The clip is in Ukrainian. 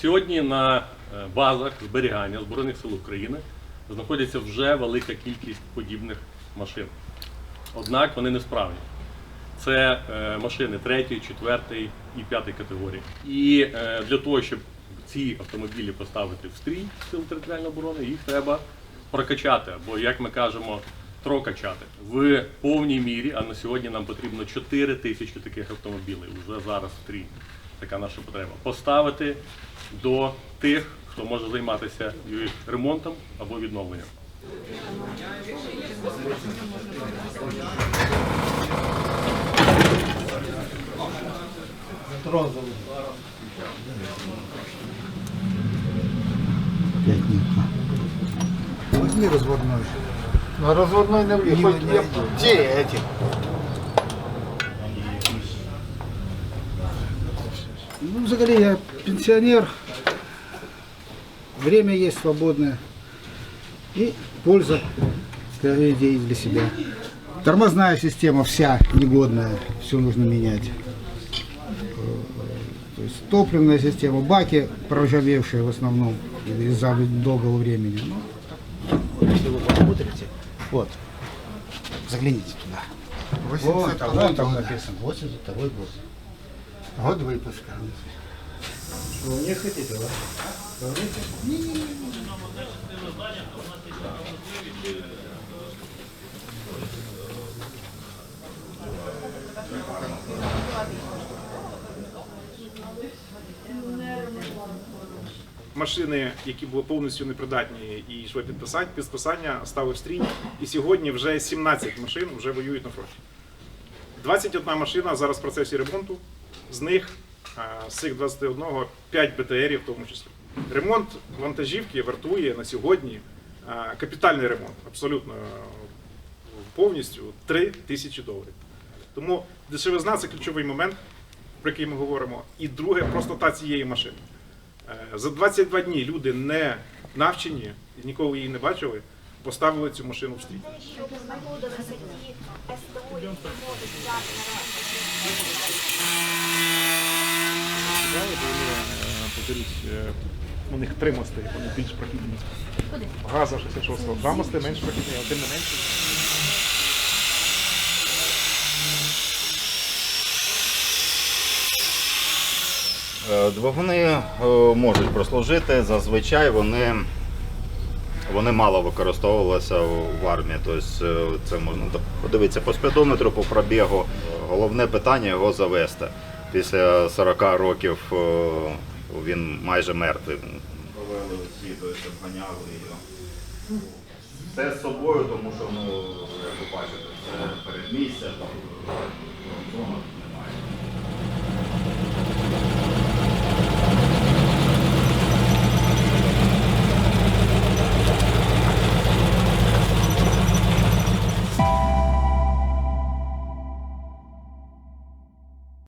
Сьогодні на е, базах зберігання Збройних сил України знаходиться вже велика кількість подібних машин. Однак вони не справні. Це е, машини 3, 4 і 5 категорії. І е, для того, щоб ці автомобілі поставити в стрій сил територіальної оборони, їх треба прокачати, або, як ми кажемо, трокачати в повній мірі. А на сьогодні нам потрібно 4 тисячі таких автомобілів вже зараз в стрій. Така наша потреба. Поставити до тих, хто може займатися ремонтом або відновленням. Возьми разводной. На розводной не я- Где эти? Ну, взагалі, я пенсионер. Время есть свободное. И польза скорее, идеи для себя. Тормозная система вся негодная. Все нужно менять. То есть топливная система, баки проржавевшие в основном из-за долгого времени. Ну, вот, если вы посмотрите, вот, загляните туда. Вот, вот там написано, 82 год. Год выпуска. Вы не хотите, да? машини, які були повністю непридатні і йшли підписання, підписання стали в стрій. І сьогодні вже 17 машин вже воюють на фронті. 21 машина зараз в процесі ремонту. З них е, з цих 21 5 БТРів в тому числі. Ремонт вантажівки вартує на сьогодні е, капітальний ремонт, абсолютно е, повністю 3 тисячі доларів. Тому дешевизна це ключовий момент, про який ми говоримо. І друге простота цієї машини. Е, За 22 дні люди не навчені, ніколи її не бачили, поставили цю машину в стрій. щоб знаходилися ті СТО, які можуть взяти на Далі вони, е, у них три мости, вони більш прохідні. Газа 66-го. Два мости менш прохідні, а тим не менше. Е, Двигуни е, можуть прослужити, зазвичай вони, вони мало використовувалися в армії. Тобто е, це можна подивитися по спідометру, по пробігу. Головне питання його завести. Після 40 років е, він майже мертвий. Провели всі, тобто обганяли його. Це з собою, тому що, ну, як ви бачите, це передмістя, там, зона